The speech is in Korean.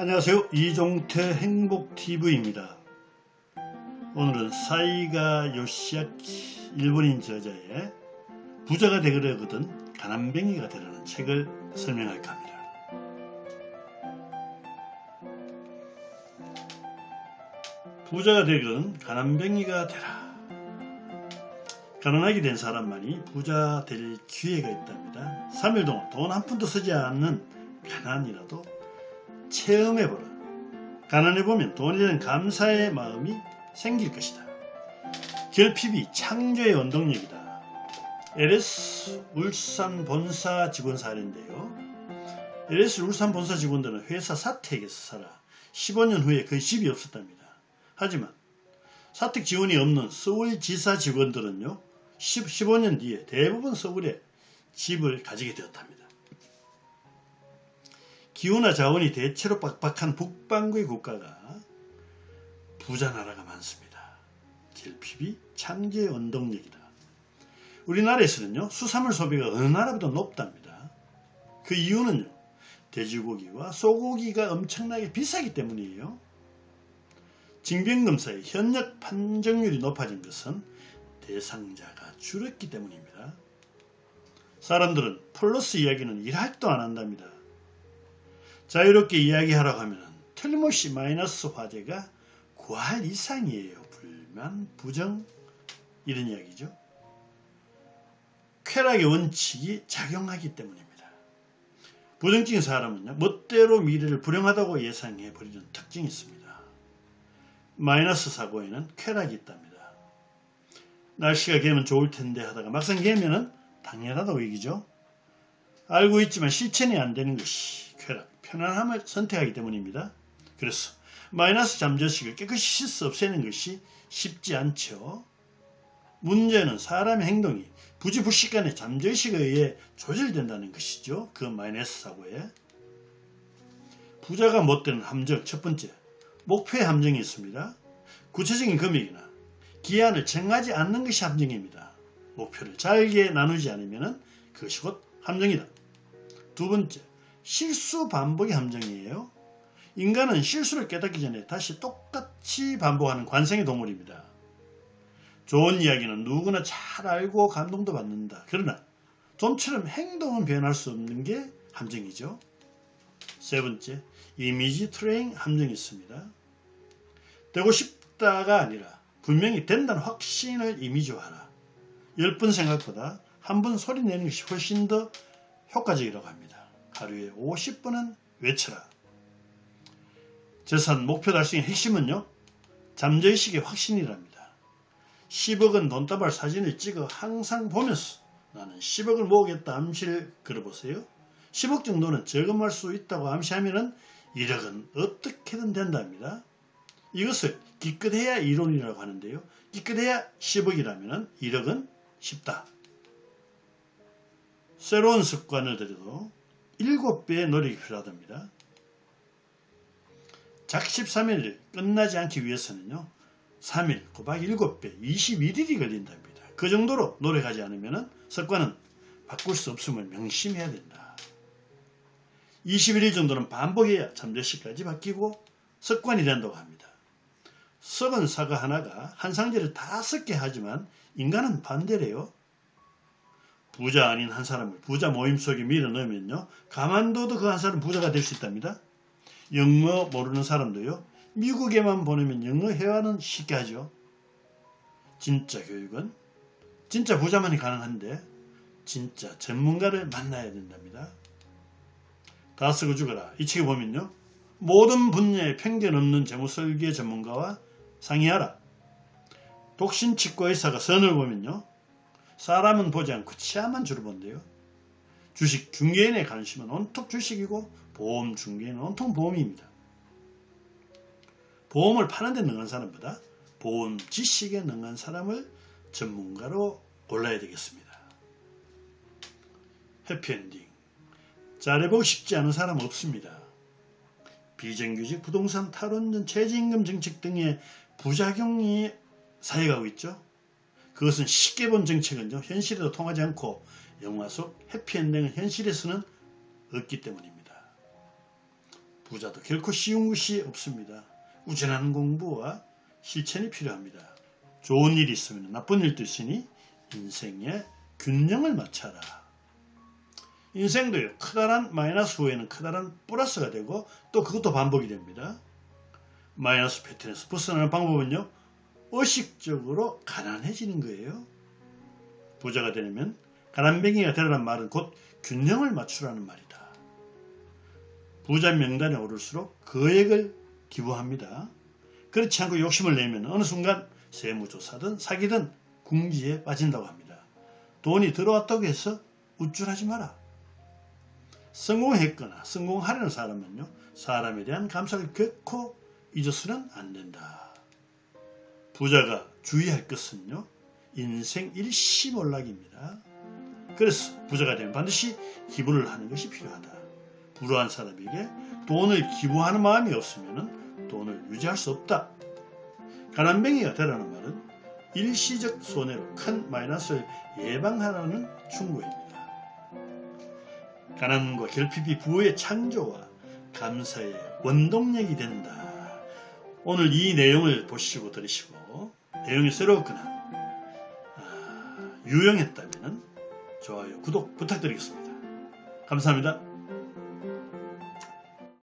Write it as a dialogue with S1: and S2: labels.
S1: 안녕하세요. 이종태 행복TV입니다. 오늘은 사이가 요시아키 일본인 저자의 부자가 되려거든 가난뱅이가 되라는 책을 설명할까 합니다. 부자가 되거든 가난뱅이가 되라. 가난하게 된 사람만이 부자 될 기회가 있답니다. 3일 동안 돈 한 푼도 쓰지 않는 가난이라도 체험해보라. 가난해 보면 돈에 대한 감사의 마음이 생길 것이다. 결핍이 창조의 원동력이다. LS 울산 본사 직원 사례인데요. LS 울산 본사 직원들은 회사 사택에서 살아 15년 후에 거의 집이 없었답니다. 하지만 사택 지원이 없는 서울 지사 직원들은요. 10, 15년 뒤에 대부분 서울에 집을 가지게 되었답니다. 기후나 자원이 대체로 빡빡한 북반구의 국가가 부자 나라가 많습니다. 결핍이 창조의 원동력이다. 우리나라에서는요 수산물 소비가 어느 나라보다 높답니다. 그 이유는요 돼지고기와 소고기가 엄청나게 비싸기 때문이에요. 징병검사의 현역 판정률이 높아진 것은 대상자가 줄었기 때문입니다. 사람들은 플러스 이야기는 일할도 안 한답니다. 자유롭게 이야기하라고 하면 틀림없이 마이너스 화제가 구할 이상이에요. 불만, 부정 이런 이야기죠. 쾌락의 원칙이 작용하기 때문입니다. 부정적인 사람은요. 멋대로 미래를 불행하다고 예상해 버리는 특징이 있습니다. 마이너스 사고에는 쾌락이 있답니다. 날씨가 개면 좋을 텐데 하다가 막상 개면은 당연하다고 얘기죠. 알고 있지만 실천이 안 되는 것이 편안함을 선택하기 때문입니다. 그래서 마이너스 잠재식을 깨끗이 씻어 없애는 것이 쉽지 않죠. 문제는 사람의 행동이 부지불식간의 잠재의식에 의해 조절된다는 것이죠. 그 마이너스 사고에. 부자가 못 되는 함정 첫 번째, 목표의 함정이 있습니다. 구체적인 금액이나 기한을 정하지 않는 것이 함정입니다. 목표를 잘게 나누지 않으면 그것이 곧 함정이다. 두 번째, 실수 반복의 함정이에요. 인간은 실수를 깨닫기 전에 다시 똑같이 반복하는 관성의 동물입니다. 좋은 이야기는 누구나 잘 알고 감동도 받는다. 그러나 좀처럼 행동은 변할 수 없는 게 함정이죠. 세 번째, 이미지 트레인 함정이 있습니다. 되고 싶다가 아니라 분명히 된다는 확신을 이미지화하라. 10번 생각보다 한 번 소리 내는 것이 훨씬 더 효과적이라고 합니다. 하루에 50번은 외쳐라. 재산 목표 달성의 핵심은요. 잠재의식의 확신이랍니다. 10억은 돈다발 사진을 찍어 항상 보면서 나는 10억을 모으겠다 암시를 걸어보세요. 10억 정도는 저금할 수 있다고 암시하면 1억은 어떻게든 된답니다. 이것을 기껏해야 이론이라고 하는데요. 기껏해야 10억이라면 1억은 쉽다. 새로운 습관을 들여도 7배의 노력이 필요하답니다. 작십 3일 끝나지 않기 위해서는요. 3일 곱하기 7배 21일이 걸린답니다. 그 정도로 노력하지 않으면 습관은 바꿀 수 없음을 명심해야 된다. 21일 정도는 반복해야 잠재시까지 바뀌고 습관이 된다고 합니다. 썩은 사과 하나가 한 상자를 다 썩게 하지만 인간은 반대래요. 부자 아닌 한 사람을 부자 모임 속에 밀어넣으면요. 가만둬도 그 한 사람 부자가 될 수 있답니다. 영어 모르는 사람도요. 미국에만 보내면 영어 회화는 쉽게 하죠. 진짜 교육은 진짜 부자만이 가능한데 진짜 전문가를 만나야 된답니다. 다 쓰고 죽어라. 이 책에 보면요. 모든 분야에 편견 없는 재무설계 전문가와 상의하라. 독신 치과 의사가 선을 보면요. 사람은 보지 않고 치아만 주로 본대요. 주식 중개인의 관심은 온통 주식이고 보험 중개인은 온통 보험입니다. 보험을 파는 데 능한 사람보다 보험 지식에 능한 사람을 전문가로 골라야 되겠습니다. 해피엔딩. 잘해보고 싶지 않은 사람 없습니다. 비정규직, 부동산, 탈원전, 최저임금 정책 등의 부작용이 사회가고 있죠. 그것은 쉽게 본 정책은요. 현실에도 통하지 않고 영화 속 해피엔딩은 현실에서는 없기 때문입니다. 부자도 결코 쉬운 것이 없습니다. 꾸준한 공부와 실천이 필요합니다. 좋은 일이 있으면 나쁜 일도 있으니 인생에 균형을 맞춰라. 인생도요. 크다란 마이너스 후에는 크다란 플러스가 되고 또 그것도 반복이 됩니다. 마이너스 패턴에서 벗어나는 방법은요. 의식적으로 가난해지는 거예요. 부자가 되려면 가난뱅이가 되라는 말은 곧 균형을 맞추라는 말이다. 부자 명단에 오를수록 거액을 기부합니다. 그렇지 않고 욕심을 내면 어느 순간 세무조사든 사기든 궁지에 빠진다고 합니다. 돈이 들어왔다고 해서 우쭐하지 마라. 성공했거나 성공하려는 사람은요, 사람에 대한 감사를 결코 잊어서는 안 된다. 부자가 주의할 것은요, 인생 일시몰락입니다. 그래서 부자가 되면 반드시 기부를 하는 것이 필요하다. 불우한 사람에게 돈을 기부하는 마음이 없으면 돈을 유지할 수 없다. 가난뱅이가 되라는 말은 일시적 손해로 큰 마이너스를 예방하라는 충고입니다. 가난과 결핍이 부의 창조와 감사의 원동력이 된다. 오늘 이 내용을 보시고 들으시고 내용이 새로웠거나 아, 유용했다면 좋아요, 구독 부탁드리겠습니다. 감사합니다.